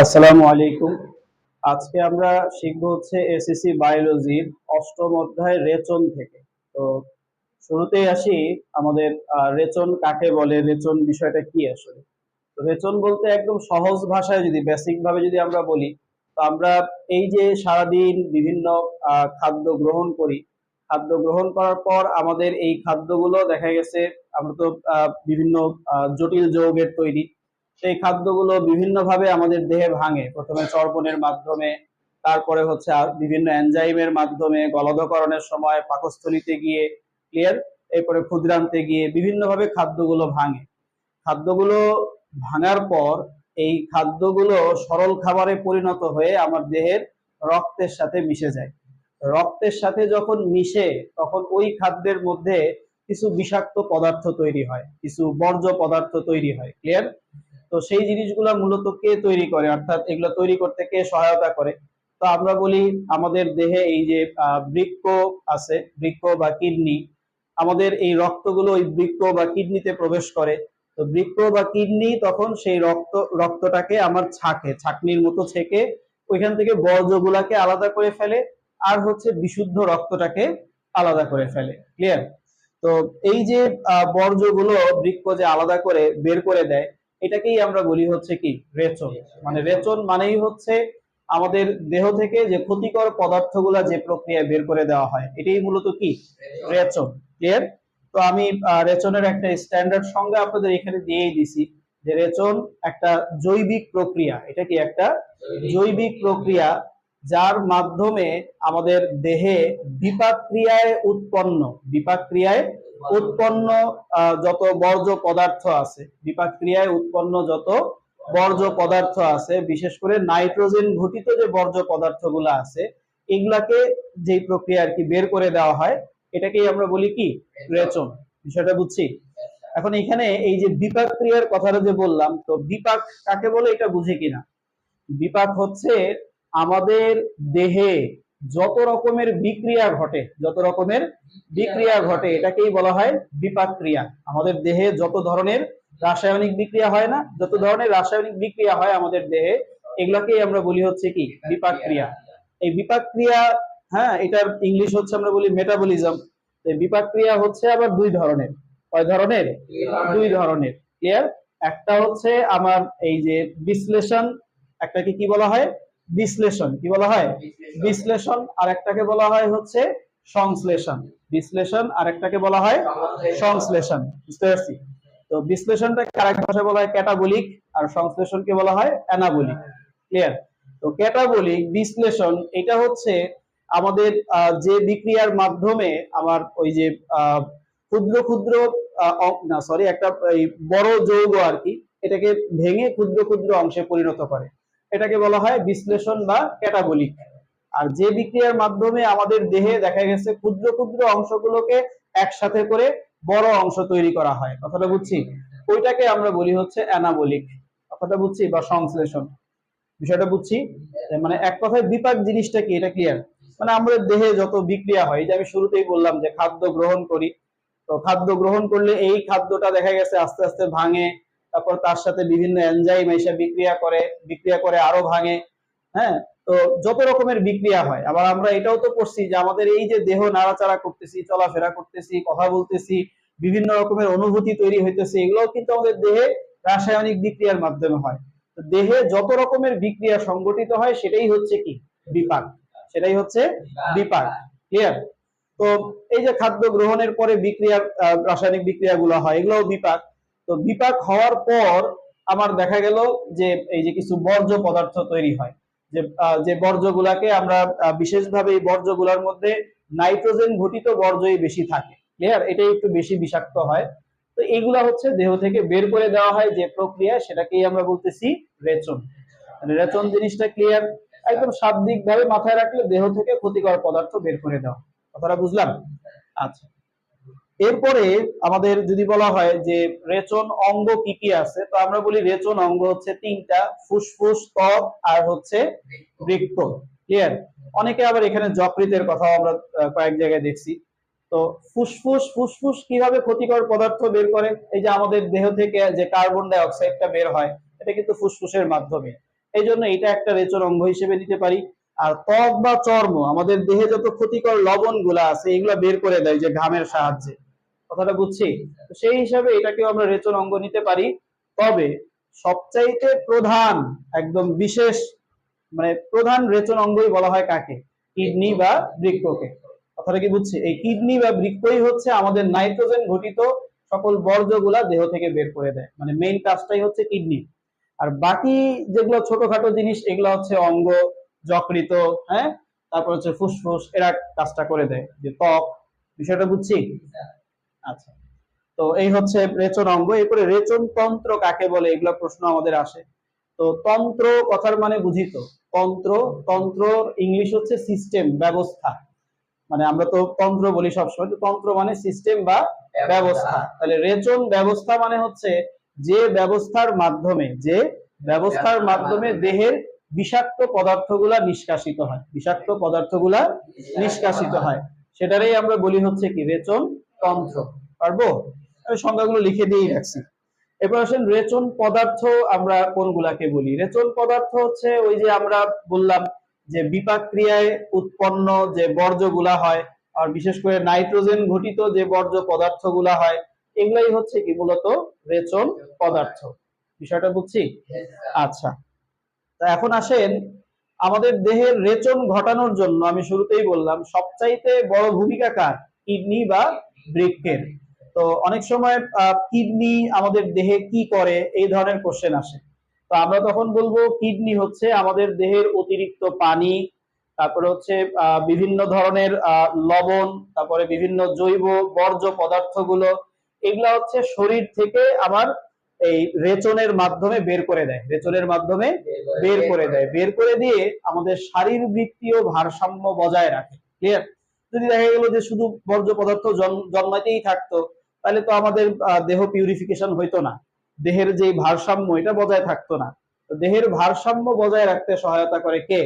আসসালামু আলাইকুম। আজকে আমরা শিখব হচ্ছে এসএসসি বায়োলজির অষ্টম অধ্যায় রেচন থেকে। তো শুরুতেই আসি আমাদের রেচন কাকে বলে, রেচন বিষয়টা কি আসলে? তো রেচন বলতে একদম সহজ ভাষায় যদি বেসিক ভাবে যদি আমরা বলি, তো আমরা এই যে সারাদিন বিভিন্ন খাদ্য গ্রহণ করি, খাদ্য গ্রহণ করার পর আমাদের এই খাদ্যগুলো দেখা গেছে, আমরা তো বিভিন্ন জটিল যৌগের তৈরি সেই খাদ্যগুলো বিভিন্নভাবে আমাদের দেহে ভাঙে। প্রথমে চর্বণের মাধ্যমে, তারপরে হচ্ছে বিভিন্ন এনজাইমের মাধ্যমে, গলদকরণের সময়, পাকস্থলিতে গিয়ে ক্লিয়ার এরপরে ক্ষুদ্রান্তে গিয়ে বিভিন্নভাবে খাদ্যগুলো ভাঙে। খাদ্যগুলো ভাঙার পর এই খাদ্যগুলো সরল খাবারে পরিণত হয়ে আমার দেহের রক্তের সাথে মিশে যায়। রক্তের সাথে যখন মিশে, তখন ওই খাদ্যের মধ্যে কিছু বিষাক্ত পদার্থ তৈরি হয়, কিছু বর্জ্য পদার্থ তৈরি হয় ক্লিয়ার তো সেই জিনিসগুলো মূলত কে তৈরি করে? অর্থাৎ এগুলো তৈরি করতে কে সহায়তা করে? তো আমরা বলি আমাদের দেহে এই যে বৃক্ক আছে, বৃক্ক বা কিডনি, আমাদের এই রক্তগুলো ওই বৃক্ক বা কিডনিতে প্রবেশ করে। তো বৃক্ক বা কিডনি তখন সেই রক্ত, রক্তটাকে আমার ছাকে, ছাকনির মতো ছেকে ওইখান থেকে বর্জ্যগুলাকে আলাদা করে ফেলে আর হচ্ছে বিশুদ্ধ রক্তটাকে আলাদা করে ফেলে। ক্লিয়ার তো এই যে বর্জ্যগুলো বৃক্ক যে আলাদা করে বের করে দেয় এটাকেই আমরা বলি হচ্ছে কি, রেচন। মানে রেচন মানেই হচ্ছে আমাদের দেহ থেকে যে ক্ষতিকর পদার্থগুলা যে প্রক্রিয়ায় বের করে দেওয়া হয়, এটাই মূলত কি? রেচন। ক্লিয়ার? তো আমি রেচনের একটা স্ট্যান্ডার্ড সংজ্ঞা আপনাদের এখানে দিয়েই দিছি যে রেচন একটা জৈবিক প্রক্রিয়া। এটা কি একটা? জৈবিক প্রক্রিয়া যার মাধ্যমে আমাদের দেহে বিপাক ক্রিয়ায় উৎপন্ন। বিপাক ক্রিয়ায় উৎপন্ন যত বর্জ্য পদার্থ আছে বিপাক ক্রিয়ায় উৎপন্ন যত বর্জ্য পদার্থ আছে বিশেষ করে নাইট্রোজেন ঘটিত যে বর্জ্য পদার্থগুলো আছে এগুলাকে যে প্রক্রিয়া আর কি বের করে দেওয়া হয় এটাকেই আমরা বলি কি? রেচন। বিষয়টা বুঝছি? এখন এখানে এই যে বিপাক ক্রিয়ার কথাটা যে বললাম তো বিপাক কাকে বলে এটা বুঝে কিনা? বিপাক হচ্ছে আমাদের দেহে যত রকমের বিক্রিয়া ঘটে, যত রকমের বিক্রিয়া ঘটে, এটাকেই বলা হয় বিপাক ক্রিয়া আমাদের দেহে যত ধরনের রাসায়নিক বিক্রিয়া হয় না, যত ধরনের রাসায়নিক বিক্রিয়া হয় আমাদের দেহে, এগুলাকেই আমরা বলি হচ্ছে কি? বিপাক ক্রিয়া এই বিপাক ক্রিয়া হ্যাঁ এটার ইংলিশ হচ্ছে আমরা বলি মেটাবলিজম বিপাক ক্রিয়া হচ্ছে আবার দুই ধরনের। কয় ধরনের? দুই ধরনের। ক্লিয়ার একটা হচ্ছে আমার এই যে বিশ্লেষণ, একটাকে কি বলা হয়? বিশ্লেষণ কি বলা হয়? বিশ্লেষণ। আর একটাকে বলা হয় হচ্ছে সংশ্লেষণ। বিশ্লেষণ আর একটাকে বলা হয় সংশ্লেষণ। বুঝতে পারছি? তো বিশ্লেষণটাকে আরেক ভাষায় বলা হয় ক্যাটাবলিক আর সংশ্লেষণকে বলা হয় অ্যানাবলিক। ক্লিয়ার? তো ক্যাটাবলিক বিশ্লেষণ এটা হচ্ছে আমাদের আহ, যে বিক্রিয়ার মাধ্যমে আমার ওই যে আহ, ক্ষুদ্র ক্ষুদ্র না সরি একটা বড় যৌগ আর কি এটাকে ভেঙে ক্ষুদ্র ক্ষুদ্র অংশে পরিণত করে। এটাকে বলা হয় বিশ্লেষণ বা ক্যাটাবলিক। আর যে বিক্রিয়ার মাধ্যমে আমাদের দেহে দেখা গেছে ক্ষুদ্র ক্ষুদ্র অংশগুলোকে একসাথে করে বড় অংশ তৈরি করা হয়। কথাটা বুঝছি? ওইটাকে আমরা বলি হচ্ছে অ্যানাবলিক। কথাটা বুঝছি বা সংশ্লেষণ? বিষয়টা বুঝছি? মানে এক কথায় বিপাক জিনিসটা কি? এটা ক্লিয়ার মানে আমাদের দেহে যত বিক্রিয়া হয় যে আমি শুরুতেই বললাম যে খাদ্য গ্রহণ করি। তো খাদ্য গ্রহণ করলে এই খাদ্যটা দেখা গেছে আস্তে আস্তে ভাঙে তারপর তার সাথে বিভিন্ন এনজাইম এসে বিক্রিয়া করে বিক্রিয়া করে আরও ভাঙে হ্যাঁ? তো যত রকমের বিক্রিয়া হয়, আবার আমরা এটাও তো করছি যে আমাদের এই যে দেহ নাড়াচাড়া করতেছি, চলাফেরা করতেছি, কথা বলতেছি, বিভিন্ন রকমের অনুভূতি তৈরি হইতেছে, এগুলোও কিন্তু আমাদের দেহে রাসায়নিক বিক্রিয়ার মাধ্যমে হয়। তো দেহে যত রকমের বিক্রিয়া সংগঠিত হয়, সেটাই হচ্ছে কি? বিপাক। সেটাই হচ্ছে বিপাক। ক্লিয়ার তো এই যে খাদ্য গ্রহণের পরে বিক্রিয়ার রাসায়নিক বিক্রিয়াগুলো হয়, এগুলোও বিপাক। তো বিপাক হওয়ার পর আমার দেখা গেল যে এই যে কিছু বর্জ্য পদার্থ তৈরি হয়, যে যে বর্জ্যগুলাকে আমরা বিশেষভাবে এই বর্জ্যগুলোর মধ্যে নাইট্রোজেন ঘটিত বর্জ্যই বেশি থাকে। ক্লিয়ার এটাই একটু বেশি বিষাক্ত হয়। তো এইগুলা হচ্ছে দেহ থেকে বের করে দেওয়া হয় যে প্রক্রিয়া, সেটাকেই আমরা বলতেছি রেচন। মানে রেচন জিনিসটা ক্লিয়ার একদম শাব্দিক ভাবে মাথায় রাখলে দেহ থেকে ক্ষতিকর পদার্থ বের করে দেওয়া কথাটা বুঝলাম? আচ্ছা। এরপরে আমাদের যদি বলা হয় যে রেচন অঙ্গ কি কি আছে, তো আমরা বলি রেচন অঙ্গ হচ্ছে তিনটা, ফুসফুস, ত্বক আর হচ্ছে বৃক্ক। ক্লিয়ার অনেকে আবার এখানে যকৃতের কথাও আমরা কয়েক জায়গায় দেখছি। তো ফুসফুস ফুসফুস কীভাবে ক্ষতিকর পদার্থ বের করে? এই যে আমাদের দেহ থেকে যে কার্বন ডাই অক্সাইডটা বের হয়, এটা কিন্তু ফুসফুসের মাধ্যমে। এই জন্য এটা একটা রেচন অঙ্গ হিসেবে নিতে পারি। আর ত্বক বা চর্ম, আমাদের দেহে যত ক্ষতিকর লবণগুলা আছে, এগুলা বের করে দেয় যে ঘামের সাহায্যে। কথাটা বুঝছি? তো সেই হিসাবে এটাকেও আমরা রেচন অঙ্গ নিতে পারি। তবে সবচাইতে প্রধান, একদম বিশেষ মানে প্রধান রেচন অঙ্গই বলা হয় কাকে? কিডনি বা বৃক্ককে কথাটা কি বুঝছি? এই কিডনি বা বৃক্কই হচ্ছে আমাদের নাইট্রোজেন ঘটিত সকল বর্জ্যগুলা দেহ থেকে বের করে দেয়। মানে মেইন কাজটাই হচ্ছে কিডনি। আর বাকি যেগুলো ছোটখাটো জিনিস, এগুলো হচ্ছে অঙ্গ, যকৃত হ্যাঁ? তারপর হচ্ছে ফুসফুস, এরা কাজটা করে দেয়। যে ত্বক, বিষয়টা বুঝছি? আচ্ছা। তো এই হচ্ছে রেচন অঙ্গ। এরপরে রেচন তন্ত্র কাকে বলে? এগুলো প্রশ্ন আমাদের আসে। তো তন্ত্র কথার মানে বুঝি তো? তন্ত্র তন্ত্র ইংলিশ হচ্ছে সিস্টেম ব্যবস্থা। মানে আমরা তো তন্ত্র বলি সবসময়। তো তন্ত্র মানে সিস্টেম বা ব্যবস্থা। তাহলে রেচন ব্যবস্থা মানে হচ্ছে যে ব্যবস্থার মাধ্যমে যে ব্যবস্থার মাধ্যমে দেহের বিষাক্ত পদার্থগুলা নিষ্কাশিত হয়। বিষাক্ত পদার্থগুলা নিষ্কাশিত হয়। সেটারই আমরা বলি হচ্ছে কি? রেচন তন্ত্র পারব? আমি সংজ্ঞাগুলো লিখে দিয়েই রাখছি। এবার আসেন রেচন পদার্থ আমরা কোনগুলাকে বলি? রেচন পদার্থ হচ্ছে ওই যে আমরা বললাম যে বিপাক ক্রিয়ায় উৎপন্ন যে বর্জ্যগুলা হয় আর বিশেষ করে নাইট্রোজেন ঘটিত যে বর্জ্য পদার্থগুলা হয় এগুলাই হচ্ছে কি মূলত রেচন পদার্থ? বিষয়টা বুঝছি? আচ্ছা। তা এখন আসেন আমাদের দেহের রেচন ঘটানোর জন্য আমি শুরুতেই বললাম সবচাইতে বড় ভূমিকা কার? কিডনি বা বৃক্কের তো অনেক সময় কিডনি আমাদের দেহে কি করে এই ধরনের কোশ্চেন আসে। তো আমরা তখন বলব কিডনি হচ্ছে আমাদের দেহের অতিরিক্ত পানি তারপরে হচ্ছে বিভিন্ন ধরনের লবণ তারপরে বিভিন্ন জৈব বর্জ্য পদার্থগুলো এগুলা হচ্ছে শরীর থেকে আমার এই রেচনের মাধ্যমে বের করে দেয়। রেচনের মাধ্যমে বের করে দেয়। বের করে দিয়ে আমাদের শারীরবৃত্তীয় ভারসাম্য বজায় রাখে। ক্লিয়ার যদি দেখা গেল যে শুধু বর্জ্য পদার্থ জন্মাইতেই থাকতো, তাহলে তো আমাদের দেহ পিউরিফিকেশন হইতো না। দেহের যে ভারসাম্য, এটা বজায় থাকতো না। দেহের ভারসাম্য বজায় রাখতে সহায়তা করে কে?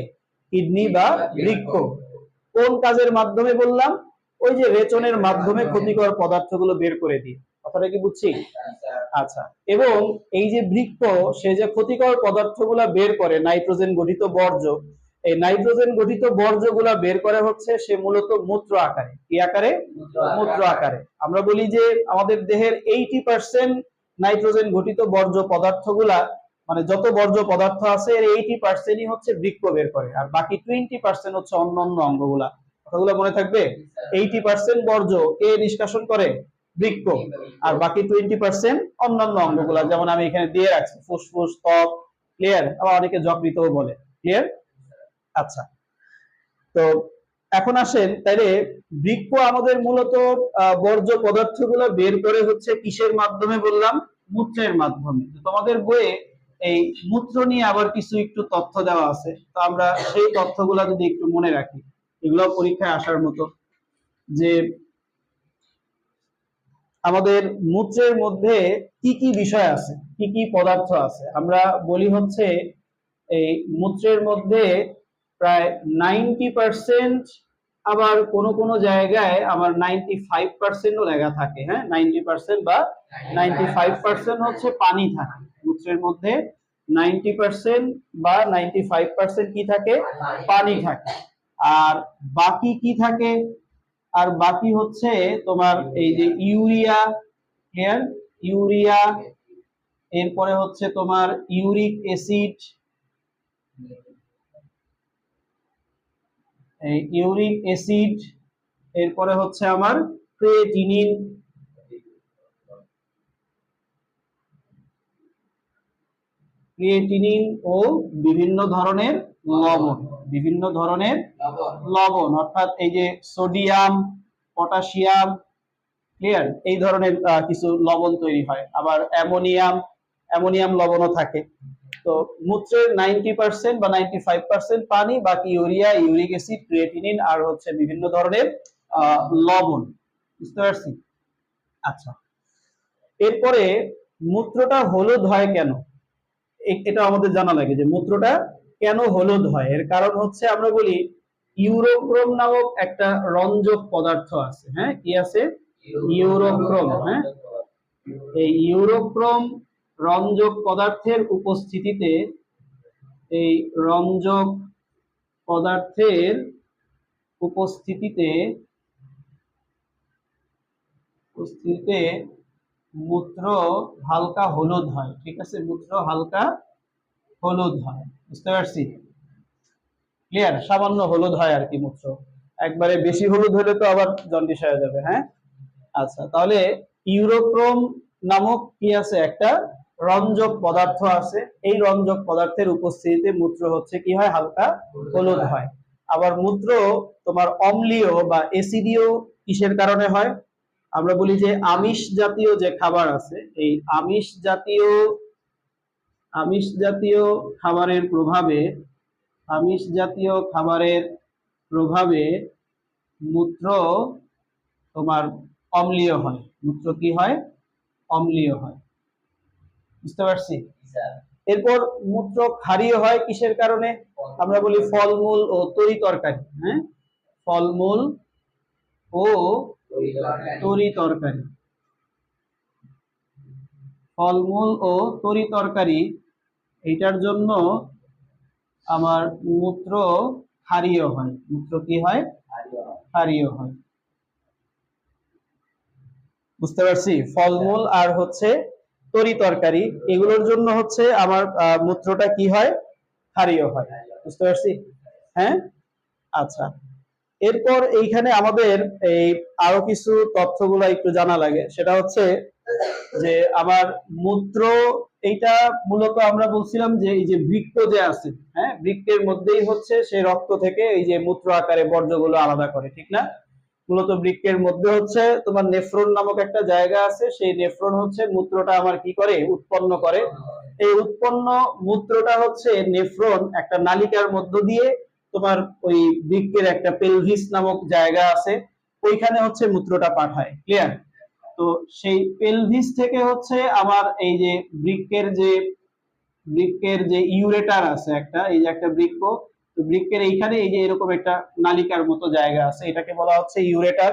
কিডনি বা বৃক্ক কোন কাজের মাধ্যমে বললাম? ওই যে রেচনের মাধ্যমে ক্ষতিকর পদার্থগুলো বের করে দিই কথাটা কি বুঝছি? আচ্ছা। এবং এই যে বৃক্ষ, সে যে ক্ষতিকর পদার্থগুলা বের করে, নাইট্রোজেন গঠিত বর্জ্য এই নাইট্রোজেন গঠিত বর্জ্যগুলা বের করে হচ্ছে সে মূলত মূত্র আকারে। কি আকারে? মূত্র আকারে। আমরা বলি যে আমাদের দেহের এইটি পার্সেন্ট নাইট্রোজেন ঘটিত বর্জ্য পদার্থগুলা মানে যত বর্জ্য পদার্থ আছে এর এইটি পার্সেন্টই হচ্ছে বৃক্ক বের করে আর বাকি টোয়েন্টি পার্সেন্ট হচ্ছে অন্যান্য অঙ্গগুলা। কথাগুলো মনে থাকবে? এইটি পার্সেন্ট বর্জ্য কে নিষ্কাশন করে? বৃক্ষ আর বাকি টোয়েন্টি পার্সেন্ট অন্যান্য অঙ্গগুলা যেমন আমি এখানে দিয়ে রাখছি ফুসফুস ত্বক ক্লিয়ার আবার অনেকে যকৃতও বলে। ক্লিয়ার? আচ্ছা। তো এখন আসেন, তাইলে বৃক্ক আমাদের মূলত বর্জ্য পদার্থগুলো বের করে হচ্ছে কিসের মাধ্যমে বললাম? মূত্রের মাধ্যমে। তোমাদের বইয়ে এই মূত্র নিয়ে আবার কিছু একটু তথ্য দেওয়া আছে। তো আমরা সেই তথ্যগুলো যদি একটু মনে রাখি, এগুলো পরীক্ষায় আসার মতো। যে আমাদের মূত্রের মধ্যে কি কি বিষয় আছে, কি কি পদার্থ আছে? আমরা বলি হচ্ছে এই মূত্রের মধ্যে প্রায় নাইনটি পার্সেন্ট আবার কোন কোন জায়গায় আমার নাইনটি ফাইভ পার্সেন্টও লেখা থাকে হ্যাঁ? নাইনটি পার্সেন্ট বা নাইনটি ফাইভ পার্সেন্ট হচ্ছে পানি থাকে। মূত্রের মধ্যে নাইনটি পার্সেন্ট বা নাইনটি ফাইভ পার্সেন্ট কি থাকে? পানি থাকে। আর বাকি কি থাকে? আর বাকি হচ্ছে তোমার এই যে ইউরিয়া ক্লিয়ার ইউরিয়া, এরপরে হচ্ছে তোমার ইউরিক অ্যাসিড ইউরিক অ্যাসিড, এরপরে হচ্ছে আমার ক্রিয়েটিনিন ক্রিয়েটিনিন ও বিভিন্ন ধরনের লবণ, বিভিন্ন ধরনের লবণ, অর্থাৎ এই যে সোডিয়াম পটাশিয়াম ক্লিয়ার এই ধরনের কিছু লবণ তৈরি হয়। আবার অ্যামোনিয়াম অ্যামোনিয়াম লবণও থাকে। তো মূত্রের নাইনটি পার্সেন্ট বা নাইনটি ফাইভ পার্সেন্ট পানি বাকি ইউরিয়া ইউরিক অ্যাসিড ক্রিয়েটিনিন আর হচ্ছে বিভিন্ন ধরনের লবণ। বুঝতে পারছি? আচ্ছা। এরপরে মূত্রটা হলুদ হয় কেন? এটা আমাদের জানা লাগে যে মূত্রটা কেন হলুদ হয়? এর কারণ হচ্ছে আমরা বলি ইউরোক্রোম নামক একটা রঞ্জক পদার্থ আছে। হ্যাঁ কি আছে? ইউরোক্রোম হ্যাঁ? এই ইউরোক্রোম রঞ্জক পদার্থের উপস্থিতিতে এই রঞ্জক পদার্থের উপস্থিতিতে উপস্থিতিতে মূত্র হালকা হলুদ হয়। ঠিক আছে? মূত্র হালকা হলুদ হয়। বুঝতে পারছি? ক্লিয়ার সামান্য হলুদ হয় আর কি মূত্র। একবারে বেশি হলুদ হলে তো আবার জন্ডিস হয়ে যাবে হ্যাঁ? আচ্ছা তাহলে ইউরোক্রোম নামক কি আছে? একটা রঞ্জক পদার্থ আছে। এই রঞ্জক পদার্থের উপস্থিতিতে মূত্র হচ্ছে কি হয়? হালকা হলুদ হয়। আবার মূত্র তোমার অম্লীয় বা এসিডিও কিসের কারণে হয়? আমরা বলি যে আমিষ জাতীয় যে খাবার আছে, এই আমিষ জাতীয় আমিষ জাতীয় খাবারের প্রভাবে, আমিষ জাতীয় খাবারের প্রভাবে মূত্র তোমার অম্লীয় হয়। মূত্র কি হয়? অম্লীয় হয়। বুঝতে পারছি? এরপর মূত্র ক্ষারীয় হয় কিসের কারণে? আমরা বলি ফলমূল ও তরি তরকারি হ্যাঁ? ফলমূল ও তরি তরকারি। ফলমূল ও তরি তরকারি, এইটার জন্য আমার মূত্র ক্ষারীয় হয়। মূত্র কি হয়? ক্ষারীয় হয়। বুঝতে পারছি? ফলমূল আর হচ্ছে তরি তরকারি, এগুলোর জন্য হচ্ছে আমার মূত্রটা কি হয়? ক্ষারীয় হয়। বুঝতে পারছি? হ্যাঁ? আচ্ছা। এরপর এইখানে আমাদের এই আরও কিছু তথ্যগুলো একটু জানা লাগে। সেটা হচ্ছে যে আমার মূত্র, এইটা মূলত আমরা বলছিলাম যে এই যে বৃক্ক যে আছে হ্যাঁ? বৃক্কের মধ্যেই হচ্ছে সেই রক্ত থেকে এই যে মূত্র আকারে বর্জ্যগুলো আলাদা করে, ঠিক না? মূলত বৃক্কের মধ্যে হচ্ছে তোমার নেফ্রন নামক একটা জায়গা আছে, সেই নেফ্রন হচ্ছে মূত্রটা আমার কি করে? উৎপন্ন করে। এই উৎপন্ন মূত্রটা হচ্ছে নেফ্রন একটা নালিকার মধ্য দিয়ে তোমার ওই বৃক্কের একটা পেলভিস নামক জায়গা আছে, ওইখানে হচ্ছে মূত্রটা পাঠায় ক্লিয়ার তো সেই পেলভিস থেকে হচ্ছে আমার এই যে বৃক্কের যে বৃক্কের যে ইউরেটার আছে একটা, এই যে একটা বৃক্ক বৃক্কের এইখানে এই যে এরকম একটা নালিকার মতো জায়গা আছে, এটাকে বলা হচ্ছে ইউরেটার।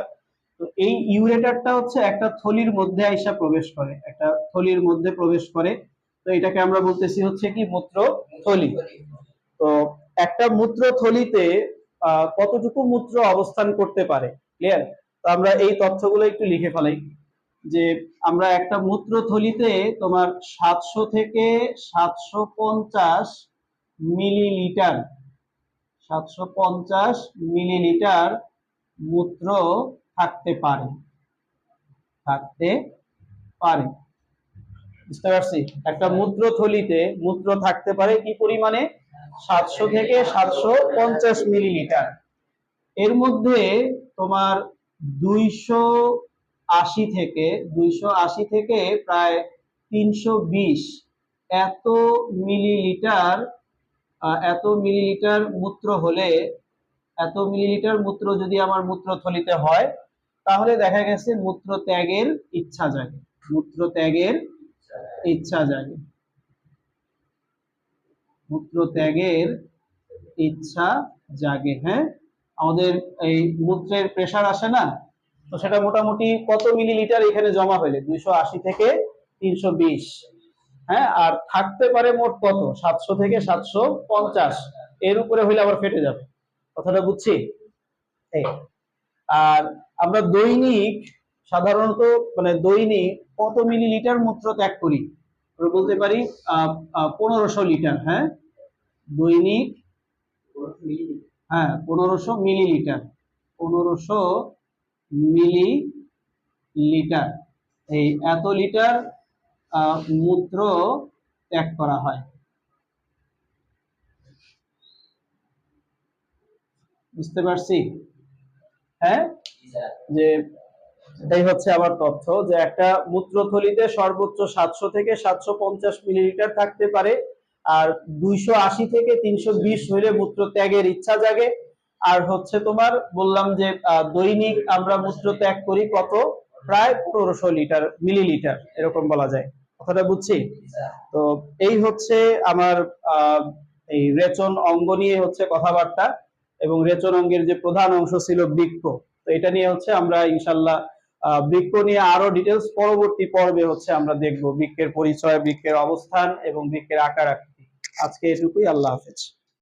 তো এই ইউরেটারটা হচ্ছে একটা থলির মধ্যে আইসা প্রবেশ করে, একটা থলির মধ্যে প্রবেশ করে। তো এটাকে আমরা বলতেছি হচ্ছে কি মূত্র থলি। তো একটা মূত্র থলিতে কতটুকু মূত্র অবস্থান করতে পারে? ক্লিয়ার তো আমরা এই তথ্যগুলো একটু লিখে ফেলাই। যে আমরা একটা মূত্র থলিতে তোমার সাতশো থেকে সাতশো পঞ্চাশ মিলিলিটার সাতশো পঞ্চাশ মিলিলিটার মূত্র থাকতে পারে। থাকতে পারে। বুঝতে পারছি? একটা মূত্র থলিতে মূত্র থাকতে পারে কি সাতশো থেকে সাতশো পঞ্চাশ মিলিলিটার। এর মধ্যে তোমার দুইশো আশি থেকে, দুইশো আশি থেকে প্রায় তিনশো বিশ এত মিলিলিটার এত মিলিলিটার মূত্র হলে, এত মিলিলিটার মূত্র যদি আমার মূত্র থলিতে হয়, তাহলে দেখা গেছে মূত্র ত্যাগের ইচ্ছা জাগে। মূত্র ত্যাগের ইচ্ছা জাগে। মূত্র ত্যাগের ইচ্ছা জাগে হ্যাঁ? আমাদের এই মূত্রের প্রেসার আসে না? তো সেটা মোটামুটি কত মিলিলিটার এখানে জমা হইলে? দুইশো আশি থেকে তিনশো বিশ। হ্যাঁ আর থাকতে পারে মোট কত? সাতশো থেকে সাতশো পঞ্চাশ। এর উপরে হইলে আবার ফেটে যাবে। কথাটা বুঝছি। আর আমরা দৈনিক সাধারণত মানে দৈনিক কত মিলিলিটার মূত্র ত্যাগ করি? বলতে পারি পনেরোশো লিটার হ্যাঁ? দৈনিক হ্যাঁ পনেরোশো মিলিলিটার। পনেরোশো মিলি লিটার এই এত লিটার মূত্র ত্যাগ করা হয়। বুঝতে পারছি? হ্যাঁ? যে এটাই হচ্ছে আমার তথ্য যে একটা মূত্রথলিতে সর্বোচ্চ সাতশো থেকে সাতশো পঞ্চাশ মিলিলিটার থাকতে পারে আর দুইশো আশি থেকে তিনশো বিশ হইলে মূত্র ত্যাগের ইচ্ছা জাগে। আর হচ্ছে তোমার বললাম যে দৈনিক আমরা মূত্র ত্যাগ করি কত? প্রায় পনেরোশো লিটার, মিলিলিটার, এরকম বলা যায়। কথাটা বুঝছি? তো এই হচ্ছে আমার এই রেচন অঙ্গ নিয়ে হচ্ছে কথাবার্তা এবং রেচন অঙ্গের যে প্রধান অংশ ছিল বৃক্ষ। তো এটা নিয়ে হচ্ছে আমরা ইনশাল্লাহ বৃক্ষ নিয়ে আরও ডিটেলস পরবর্তী পর্বে হচ্ছে আমরা দেখব বৃক্ষের পরিচয়, বৃক্ষের অবস্থান এবং বৃক্ষের আকার আকৃতি। আজকে এটুকুই, আল্লাহ হাফেজ।